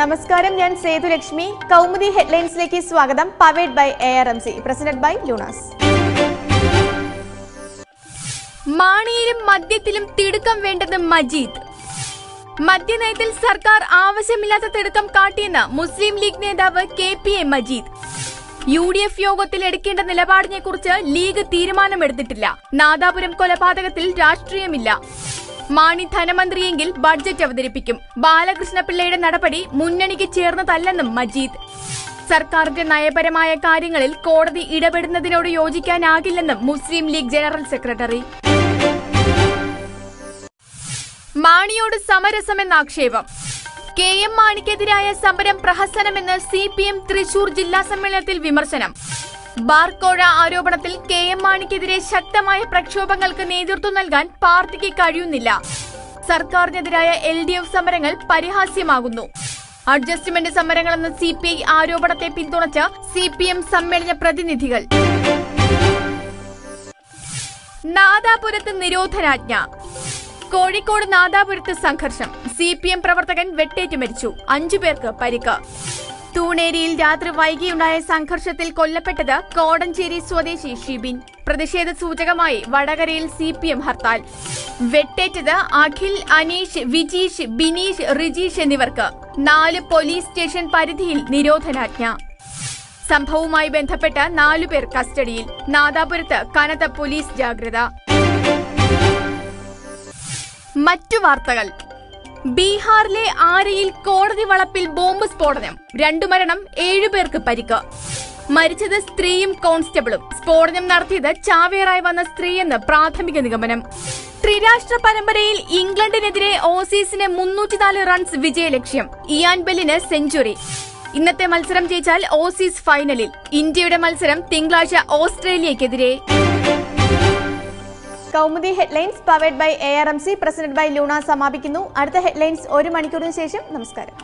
നമസ്കാരം ഞാൻ സേതുലക്ഷ്മി കൗമുദി ഹെഡ്ലൈൻസിലേക്ക് സ്വാഗതം. Powered by A R M C president by Luna's. മാണിയിലും മദ്യത്തിലും തിടുക്കം വേണ്ടത് മജീദ്. മദ്യനയത്തിൽ സർക്കാർ ആവശ്യമില്ലാത്ത തിടുക്കം കാട്ടിയെന്ന് മുസ്ലിം ലീഗ് നേതാവ് K P A Majeed. U D F യോഗത്തിൽ എടുക്കേണ്ട നിലപാടിനെ കുറിച്ച് ലീഗ് തീരുമാനമെടുത്തിട്ടില്ല. നാദാപുരം കൊലപാതകത്തിൽ രാഷ്ട്രീയമില്ല. മാണി ധനമന്ത്രിയെങ്കിൽ ബഡ്ജറ്റ് അവതരിപ്പിക്കും. ബാലകൃഷ്ണപിള്ളയുടെ നടപടി മുന്നണിക്ക് ചേർന്നതല്ലെന്നും മജീദ്. സർക്കാരിന്റെ നയപരമായ കാര്യങ്ങളിൽ കോടതി ഇടപെടുന്നതിനോട് യോജിക്കാനാകില്ലെന്നും മുസ്ലിം ലീഗ് ജനറൽ സെക്രട്ടറി. മാണിയോട് സമരസമെന്ന ആക്ഷേപം. കെ എം മാണിക്കെതിരായ സമരം പ്രഹസനമെന്ന് സി പി എം തൃശൂർ ജില്ലാ സമ്മേളനത്തിൽ വിമർശനം. ബാർക്കോഴ ആരോപണത്തിൽ കെ എം മാണിക്കെതിരെ ശക്തമായ പ്രക്ഷോഭങ്ങൾക്ക് നേതൃത്വം നൽകാൻ പാർട്ടിക്ക് കഴിയുന്നില്ല. സർക്കാരിനെതിരായ എൽ ഡി എഫ് സമരങ്ങൾ പരിഹാസ്യമാകുന്നു. അഡ്ജസ്റ്റ്മെന്റ് സമരങ്ങളെന്ന സി പി ഐ ആരോപണത്തെ പിന്തുണച്ച സി പി എം സമ്മേളന പ്രതിനിധികൾ. നാദാപുരത്ത് നിരോധനാജ്ഞ. കോഴിക്കോട് നാദാപുരത്ത് സംഘർഷം. സി പി എം പ്രവർത്തകൻ വെട്ടേറ്റ് മരിച്ചു. അഞ്ചു പേർക്ക് പരിക്ക്. തൂണേരിയിൽ രാത്രി വൈകിയുണ്ടായ സംഘർഷത്തിൽ കൊല്ലപ്പെട്ടത് കോടഞ്ചേരി സ്വദേശി ഷിബിൻ. പ്രതിഷേധ സൂചകമായി വടകരയിൽ സി പി എം ഹർത്താൽ. വെട്ടേറ്റത് അഖിൽ അനീഷ് വിജീഷ് ബിനീഷ് റിജീഷ് എന്നിവർക്ക്. നാല് പോലീസ് സ്റ്റേഷൻ പരിധിയിൽ നിരോധനാജ്ഞ. സംഭവവുമായി ബന്ധപ്പെട്ട് നാലുപേർ കസ്റ്റഡിയിൽ. നാദാപുരത്ത് കനത്ത പോലീസ് ജാഗ്രത. മറ്റു വാർത്തകൾ. ബീഹാറിലെ ആരയിൽ കോടതി വളപ്പിൽ ബോംബ് സ്ഫോടനം? രണ്ടു മരണം ഏഴുപേർക്ക് പരിക്ക്. മരിച്ചത് സ്ത്രീയും കോൺസ്റ്റബിളും. സ്ഫോടനം നടത്തിയത് ചാവേറായി വന്ന സ്ത്രീയെന്ന് പ്രാഥമിക നിഗമനം. ത്രിരാഷ്ട്ര പരമ്പരയിൽ ഇംഗ്ലണ്ടിനെതിരെ ഓസീസിന് മുന്നൂറ്റിനാല് റൺസ് വിജയലക്ഷ്യം. ഇയാൻ ബെല്ലിന് സെഞ്ചുറി. ഇന്നത്തെ മത്സരം ജയിച്ചാൽ ഓസീസ് ഫൈനലിൽ. ഇന്ത്യയുടെ മത്സരം തിങ്കളാഴ്ച ഓസ്ട്രേലിയക്കെതിരെ. Kaumudi headlines powered by A R M C president by Luna സമാപിക്കുന്നു. അടുത്ത ഹെഡ്ലൈൻസ് ഒരു മണിക്കൂറിന് ശേഷം നമസ്കാരം.